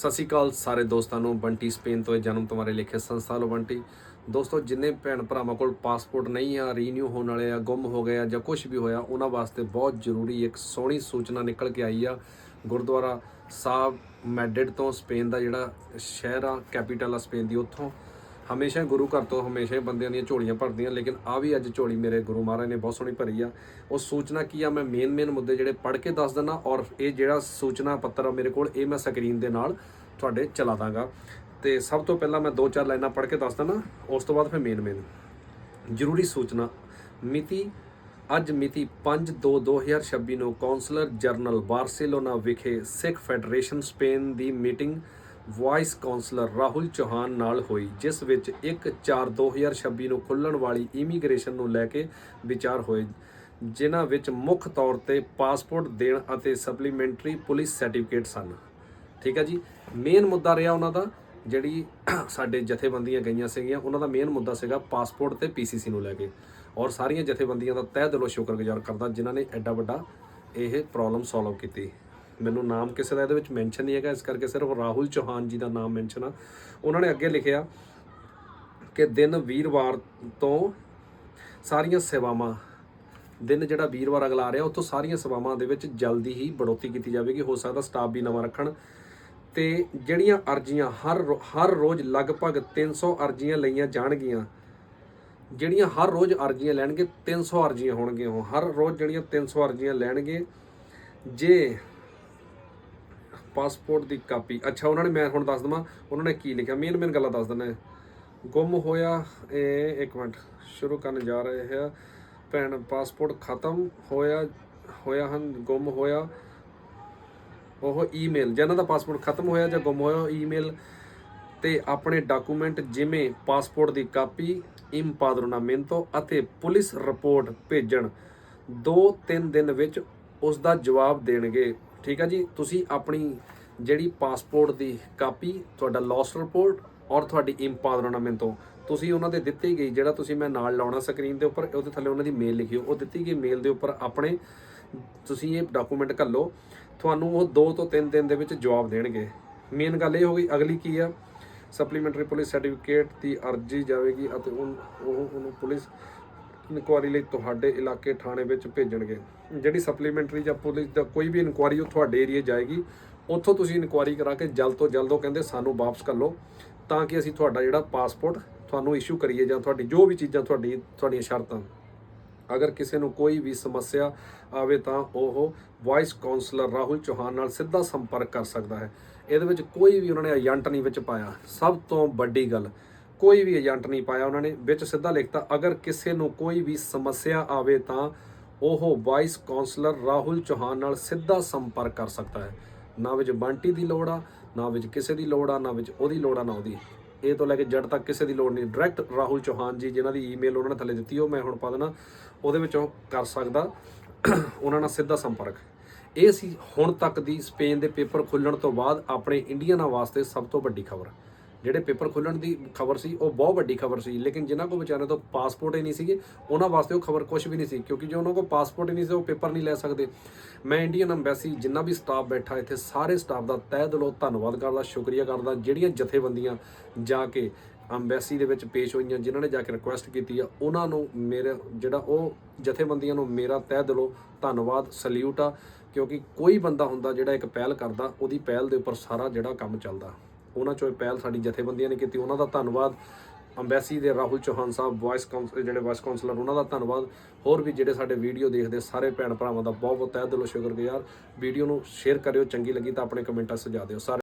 ਸਤਿ ਸ਼੍ਰੀ ਅਕਾਲ ਸਾਰੇ ਦੋਸਤਾਂ ਨੂੰ। ਬੰਟੀ ਸਪੇਨ ਤੋਂ ਇਹ ਜਨਮ ਤੁਹਾਰੇ ਲਿਖੇ ਸੰਸਥਾ ਲੋ ਬੰਟੀ। ਦੋਸਤੋ, ਜਿੰਨੇ ਭੈਣ ਭਰਾਵਾਂ ਕੋਲ ਪਾਸਪੋਰਟ ਨਹੀਂ ਆ ਰੀਨਿਊ ਹੋਣ ਵਾਲੇ ਆ, ਗੁੰਮ ਹੋ ਗਏ ਆ ਜਾਂ ਕੁਝ ਵੀ ਹੋਇਆ, ਉਹਨਾਂ ਵਾਸਤੇ ਬਹੁਤ ਜ਼ਰੂਰੀ ਇੱਕ ਸੋਹਣੀ ਸੂਚਨਾ ਨਿਕਲ ਕੇ ਆਈ ਆ। ਗੁਰਦੁਆਰਾ ਸਾਹਿਬ ਮੈਡਿਡ ਤੋਂ ਸਪੇਨ ਦਾ ਜਿਹੜਾ ਸ਼ਹਿਰ ਆ, ਕੈਪੀਟਲ ਆ ਸਪੇਨ ਦੀ, ਉੱਥੋਂ ਹਮੇਸ਼ਾ ਗੁਰੂ ਘਰ ਤੋਂ ਹਮੇਸ਼ਾ ਹੀ ਬੰਦਿਆਂ ਦੀਆਂ ਝੋਲੀਆਂ ਭਰਦੀਆਂ, ਲੇਕਿਨ ਆ ਵੀ ਅੱਜ ਝੋਲੀ ਮੇਰੇ ਗੁਰੂ ਮਹਾਰਾਜ ਨੇ ਬਹੁਤ ਸੋਹਣੀ ਭਰੀ ਆ। ਉਹ ਸੂਚਨਾ ਕੀ ਆ, ਮੈਂ ਮੇਨ ਮੇਨ ਮੁੱਦੇ ਜਿਹੜੇ ਪੜ੍ਹ ਕੇ ਦੱਸ ਦਿੰਦਾ ਔਰ ਇਹ ਜਿਹੜਾ ਸੂਚਨਾ ਪੱਤਰ ਆ ਮੇਰੇ ਕੋਲ, ਇਹ ਮੈਂ ਸਕਰੀਨ ਦੇ ਨਾਲ ਤੁਹਾਡੇ ਚਲਾ ਦਾਂਗਾ। ਤੇ ਸਭ ਤੋਂ ਪਹਿਲਾਂ ਮੈਂ ਦੋ ਚਾਰ ਲਾਈਨਾਂ ਪੜ੍ਹ ਕੇ ਦੱਸ ਦਿੰਦਾ, ਉਸ ਤੋਂ ਬਾਅਦ ਫਿਰ ਮੇਨ ਮੇਨ ਜ਼ਰੂਰੀ ਸੂਚਨਾ, ਮਿਤੀ, ਅੱਜ ਮਿਤੀ 5/2/2026 ਨੂੰ ਕਾਉਂਸਲਰ ਜਨਰਲ ਬਾਰਸੀਲੋਨਾ ਵਿਖੇ ਸਿੱਖ ਫੈਡਰੇਸ਼ਨ ਸਪੇਨ ਦੀ meeting vice counsellor Rahul Chauhan ਨਾਲ ਹੋਈ, ਜਿਸ ਵਿੱਚ 1/4/2026 ਨੂੰ ਖੁੱਲਣ ਵਾਲੀ ਇਮੀਗ੍ਰੇਸ਼ਨ ਨੂੰ ਲੈ ਕੇ ਵਿਚਾਰ ਹੋਏ, ਜਿਨ੍ਹਾਂ ਵਿੱਚ ਮੁੱਖ ਤੌਰ ਤੇ ਪਾਸਪੋਰਟ ਦੇਣ ਅਤੇ ਸਪਲੀਮੈਂਟਰੀ ਪੁਲਿਸ ਸਰਟੀਫਿਕੇਟ ਸਨ। ਠੀਕ ਹੈ ਜੀ? ਮੇਨ ਮੁੱਦਾ ਰਿਹਾ ਉਹਨਾਂ ਦਾ, ਜਿਹੜੀ ਸਾਡੇ ਜਥੇਬੰਦੀਆਂ ਗਈਆਂ ਸੀਗੀਆਂ, ਉਹਨਾਂ ਦਾ ਮੇਨ ਮੁੱਦਾ ਸੀਗਾ ਪਾਸਪੋਰਟ ਤੇ ਪੀਸੀਸੀ ਨੂੰ ਲੈ ਕੇ। ਔਰ ਸਾਰੀਆਂ ਜਥੇਬੰਦੀਆਂ ਦਾ ਤਹਿ ਦਿਲੋਂ ਸ਼ੁਕਰਗੁਜ਼ਾਰ ਕਰਦਾ, ਜਿਨ੍ਹਾਂ ਨੇ ਐਡਾ ਵੱਡਾ ਇਹ ਪ੍ਰੋਬਲਮ ਸੋਲਵ ਕੀਤੀ। ਮੈਨੂੰ ਨਾਮ ਕਿਸੇ ਦਾ ਇਹਦੇ ਵਿੱਚ ਮੈਂਸ਼ਨ ਨਹੀਂ ਹੈਗਾ, ਇਸ ਕਰਕੇ ਸਿਰਫ ਰਾਹੁਲ ਚੌਹਾਨ ਜੀ ਦਾ ਨਾਮ ਮੈਂਸ਼ਨ ਆ। ਉਹਨਾਂ ਨੇ ਅੱਗੇ ਲਿਖਿਆ ਕਿ ਦਿਨ ਵੀਰਵਾਰ ਤੋਂ ਸਾਰੀਆਂ ਸੇਵਾਵਾਂ, ਦਿਨ ਜਿਹੜਾ ਵੀਰਵਾਰ ਅਗਲਾ ਆ ਰਿਹਾ, ਉੱਥੋਂ ਸਾਰੀਆਂ ਸੇਵਾਵਾਂ ਦੇ ਵਿੱਚ ਜਲਦੀ ਹੀ ਬੜੋਤੀ ਕੀਤੀ ਜਾਵੇਗੀ। ਹੋ ਸਕਦਾ ਸਟਾਫ ਵੀ ਨਵਾਂ ਰੱਖਣ। ਤੇ ਜਿਹੜੀਆਂ ਅਰਜ਼ੀਆਂ ਹਰ ਰੋ- ਹਰ ਰੋਜ਼ ਲਗਭਗ 300 ਅਰਜ਼ੀਆਂ ਲਈਆਂ ਜਾਣਗੀਆਂ, ਜਿਹੜੀਆਂ ਹਰ ਰੋਜ਼ ਅਰਜ਼ੀਆਂ ਲੈਣਗੇ 300 ਅਰਜ਼ੀਆਂ ਹੋਣਗੀਆਂ ਉਹ। ਹਰ ਰੋਜ਼ ਜਿਹੜੀਆਂ 300 ਅਰਜ਼ੀਆਂ ਲੈਣਗੇ, ਜੇ ਪਾਸਪੋਰਟ ਦੀ ਕਾਪੀ। ਅੱਛਾ, ਉਹਨਾਂ ਨੇ ਮੈਂ ਹੁਣ ਦੱਸ ਦਵਾਂ, ਉਹਨਾਂ ਨੇ ਕੀ ਲਿਖਿਆ? ਮੇਨ ਮੇਨ ਗੱਲਾਂ ਦੱਸ ਦਿੰਦਾ ਗੁੰਮ ਹੋਇਆ ਇਹ, ਇੱਕ ਮਿੰਟ, ਸ਼ੁਰੂ ਕਰਨ ਜਾ ਰਹੇ ਹੈ। ਭੈਣ, ਪਾਸਪੋਰਟ ਖਤਮ ਹੋਇਆ ਹੋਇਆ ਹਨ, ਗੁੰਮ ਹੋਇਆ। ਉਹ ਈਮੇਲ, ਜਿਹਨਾਂ ਦਾ ਪਾਸਪੋਰਟ ਖਤਮ ਹੋਇਆ ਜਾਂ ਗੁੰਮ ਹੋਇਆ ਈਮੇਲ ਤੇ ਆਪਣੇ ਡਾਕੂਮੈਂਟ ਜਿਵੇਂ ਪਾਸਪੋਰਟ ਦੀ ਕਾਪੀ ਇੰਪਾਦਰੋਨਾਮੈਂਟੋ ਅਤੇ ਪੁਲਿਸ ਰਿਪੋਰਟ ਭੇਜਣ। 2-3 ਦਿਨ ਵਿੱਚ ਉਸ ਦਾ ਜਵਾਬ ਦੇਣਗੇ। ਠੀਕ ਆ ਜੀ? ਤੁਸੀਂ ਆਪਣੀ ਜਿਹੜੀ ਪਾਸਪੋਰਟ ਦੀ ਕਾਪੀ, ਤੁਹਾਡਾ ਲਾਸਟ ਰਿਪੋਰਟ ਔਰ ਤੁਹਾਡੀ ਇੰਪਾਦਰੋਨਾਮੈਂਟੋ ਤੁਸੀਂ ਉਹਨਾਂ ਦੇ ਦਿੱਤੀ ਗਈ, ਜਿਹੜਾ ਤੁਸੀਂ ਮੈਂ ਨਾਲ ਲਾਉਣਾ ਸਕਰੀਨ ਦੇ ਉੱਪਰ, ਉਹਦੇ ਥੱਲੇ ਉਹਨਾਂ ਦੀ ਮੇਲ ਲਿਖੀ ਉਹ ਦਿੱਤੀ ਗਈ ਮੇਲ ਦੇ ਉੱਪਰ ਆਪਣੇ, ਤੁਸੀਂ ਇਹ ਡਾਕੂਮੈਂਟ ਘੱਲੋ, ਤੁਹਾਨੂੰ ਉਹ 2 ਤੋਂ 3 ਦਿਨ ਦੇ ਵਿੱਚ ਜਵਾਬ ਦੇਣਗੇ। ਮੇਨ ਗੱਲ ਇਹ ਹੋ ਗਈ, ਅਗਲੀ ਕੀ ਆ? ਸਪਲੀਮੈਂਟਰੀ ਪੁਲਿਸ ਸਰਟੀਫਿਕੇਟ ਦੀ ਅਰਜ਼ੀ ਜਾਵੇਗੀ ਅਤੇ ਉਹ, ਉਹਨੂੰ ਪੁਲਿਸ ਇਨਕੁਆਰੀ ਲਈ ਤੁਹਾਡੇ ਇਲਾਕੇ ਥਾਣੇ ਵਿੱਚ ਭੇਜਣਗੇ। ਜਿਹੜੀ ਸਪਲੀਮੈਂਟਰੀ ਜਾਂ ਪੁਲਿਸ ਦਾ ਕੋਈ ਵੀ ਇਨਕੁਆਰੀ ਉਹ ਤੁਹਾਡੇ ਏਰੀਏ ਜਾਏਗੀ। ਉੱਥੋਂ ਤੁਸੀਂ ਇਨਕੁਆਰੀ ਕਰਾ ਕੇ ਜਲਦ ਤੋਂ ਜਲਦ ਉਹ ਕਹਿੰਦੇ ਸਾਨੂੰ ਵਾਪਸ ਕਰ ਲਓ, ਤਾਂ ਕਿ ਅਸੀਂ ਤੁਹਾਡਾ ਜਿਹੜਾ ਪਾਸਪੋਰਟ ਤੁਹਾਨੂੰ ਇਸ਼ੂ ਕਰੀਏ ਜਾਂ ਤੁਹਾਡੀ ਜੋ ਵੀ ਚੀਜ਼ਾਂ ਤੁਹਾਡੀ, ਤੁਹਾਡੀਆਂ ਸ਼ਰਤਾਂ। ਅਗਰ ਕਿਸੇ ਨੂੰ ਕੋਈ ਵੀ ਸਮੱਸਿਆ ਆਵੇ ਤਾਂ ਉਹ ਵਾਈਸ ਕਾਉਂਸਲਰ ਰਾਹੁਲ ਚੌਹਾਨ ਨਾਲ ਸਿੱਧਾ ਸੰਪਰਕ ਕਰ ਸਕਦਾ ਹੈ। ਇਹਦੇ ਵਿੱਚ ਕੋਈ ਵੀ ਉਹਨਾਂ ਨੇ ਏਜੰਟ ਨਹੀਂ ਵਿੱਚ ਪਾਇਆ। ਸਭ ਤੋਂ ਵੱਡੀ ਗੱਲ ਕੋਈ ਵੀ ਏਜੰਟ ਨਹੀਂ ਪਾਇਆ ਉਹਨਾਂ ਨੇ, ਵਿੱਚ ਸਿੱਧਾ ਲਿਖਤਾ, ਅਗਰ ਕਿਸੇ ਨੂੰ ਕੋਈ ਵੀ ਸਮੱਸਿਆ ਆਵੇ ਤਾਂ ਉਹ ਵਾਈਸ ਕਾਉਂਸਲਰ ਰਾਹੁਲ ਚੌਹਾਨ ਨਾਲ ਸਿੱਧਾ ਸੰਪਰਕ ਕਰ ਸਕਦਾ ਹੈ। ਨਾ ਵਿੱਚ ਬੰਟੀ ਦੀ ਲੋੜ ਆ, ਨਾ ਵਿੱਚ ਕਿਸੇ ਦੀ ਲੋੜ ਆ, ਨਾ ਵਿੱਚ ਉਹਦੀ ਲੋੜ ਆ, ਨਾ ਉਹਦੀ। ਇਹ ਤੋਂ ਲੈ ਕੇ ਜੜ ਤੱਕ ਕਿਸੇ ਦੀ ਲੋੜ ਨਹੀਂ। ਡਾਇਰੈਕਟ ਰਾਹੁਲ ਚੌਹਾਨ ਜੀ ਜਿਨ੍ਹਾਂ ਦੀ ਈਮੇਲ ਉਹਨਾਂ ਨੇ ਥੱਲੇ ਦਿੱਤੀ, ਉਹ ਮੈਂ ਹੁਣ ਪਾ ਦੇਣਾ ਉਹਦੇ ਵਿੱਚ ਉਹ ਕਰ ਸਕਦਾ, ਉਹਨਾਂ ਨਾਲ ਸਿੱਧਾ ਸੰਪਰਕ। ਇਹ ਸੀ ਹੁਣ ਤੱਕ ਦੀ ਸਪੇਨ ਦੇ ਪੇਪਰ ਖੁੱਲਣ ਤੋਂ ਬਾਅਦ ਆਪਣੇ ਇੰਡੀਅਨਾਂ ਵਾਸਤੇ ਸਭ ਤੋਂ ਵੱਡੀ ਖਬਰ। ਜਿਹੜੇ ਪੇਪਰ ਖੁੱਲਣ ਦੀ ਖਬਰ ਸੀ, ਉਹ ਬਹੁਤ ਵੱਡੀ ਖਬਰ ਸੀ। ਲੇਕਿਨ ਜਿਨ੍ਹਾਂ ਕੋਲ ਵਿਚਾਰਿਆਂ ਤੋਂ ਪਾਸਪੋਰਟ ਹੀ ਨਹੀਂ ਸੀਗੇ, ਉਹਨਾਂ ਵਾਸਤੇ ਉਹ ਖਬਰ ਕੁਝ ਵੀ ਨਹੀਂ ਸੀ, ਕਿਉਂਕਿ ਜੇ ਉਹਨਾਂ ਕੋਲ ਪਾਸਪੋਰਟ ਹੀ ਨਹੀਂ ਸੀ, ਉਹ ਪੇਪਰ ਨਹੀਂ ਲੈ ਸਕਦੇ। ਮੈਂ ਇੰਡੀਅਨ ਐਮਬੈਸੀ, ਜਿੰਨਾ ਵੀ ਸਟਾਫ ਬੈਠਾ ਇੱਥੇ, ਸਾਰੇ ਸਟਾਫ ਦਾ ਤਹਿ ਦਿਲੋਂ ਧੰਨਵਾਦ ਕਰਦਾ, ਸ਼ੁਕਰੀਆ ਕਰਦਾ, ਜਿਹੜੀਆਂ ਜਥੇਬੰਦੀਆਂ ਜਾ ਕੇ ਅੰਬੈਸੀ ਦੇ ਵਿੱਚ ਪੇਸ਼ ਹੋਈਆਂ, ਜਿਨ੍ਹਾਂ ਨੇ ਜਾ ਕੇ ਰਿਕੁਐਸਟ ਕੀਤੀ ਆ, ਉਹਨਾਂ ਨੂੰ ਮੇਰੇ, ਜਿਹੜਾ ਉਹ ਜਥੇਬੰਦੀਆਂ ਨੂੰ ਮੇਰਾ ਤਹਿ ਦਿਲੋਂ ਧੰਨਵਾਦ, ਸਲੂਟ ਆ, ਕਿਉਂਕਿ ਕੋਈ ਬੰਦਾ ਹੁੰਦਾ ਜਿਹੜਾ ਇੱਕ ਪਹਿਲ ਕਰਦਾ, ਉਹਦੀ ਪਹਿਲ ਦੇ ਉੱਪਰ ਸਾਰਾ ਜਿਹੜਾ ਕੰਮ ਚੱਲਦਾ। ਉਹਨਾਂ ਚੋਂ ਇਹ ਪਹਿਲ ਸਾਡੀ ਜਥੇਬੰਦੀਆਂ ਨੇ ਕੀਤੀ। ਉਹਨਾਂ ਦਾ ਧੰਨਵਾਦ ਅੰਬੈਸੀ ਦੇ ਰਾਹੁਲ ਚੌਹਾਨ ਸਾਹਿਬ ਵਾਇਸ ਕਾਉਂਸਲ ਜਿਹੜੇ ਵਾਇਸ ਕਾਉਂਸਲਰ ਉਹਨਾਂ ਦਾ ਧੰਨਵਾਦ। ਹੋਰ ਵੀ ਜਿਹੜੇ ਸਾਡੇ ਵੀਡੀਓ ਦੇਖਦੇ ਸਾਰੇ ਭੈਣ ਭਰਾਵਾਂ ਦਾ ਬਹੁਤ ਬਹੁਤ ਤਹਿ ਦਿਲੋਂ ਸ਼ੁਕਰਗੁਜ਼ਾਰ। ਵੀਡੀਓ ਨੂੰ ਸ਼ੇਅਰ ਕਰਿਓ, ਚੰਗੀ ਲੱਗੀ ਤਾਂ ਆਪਣੇ ਕਮੈਂਟਾਂ 'ਚ ਸੁਝਾ ਦਿਓ। ਸਾਰੇ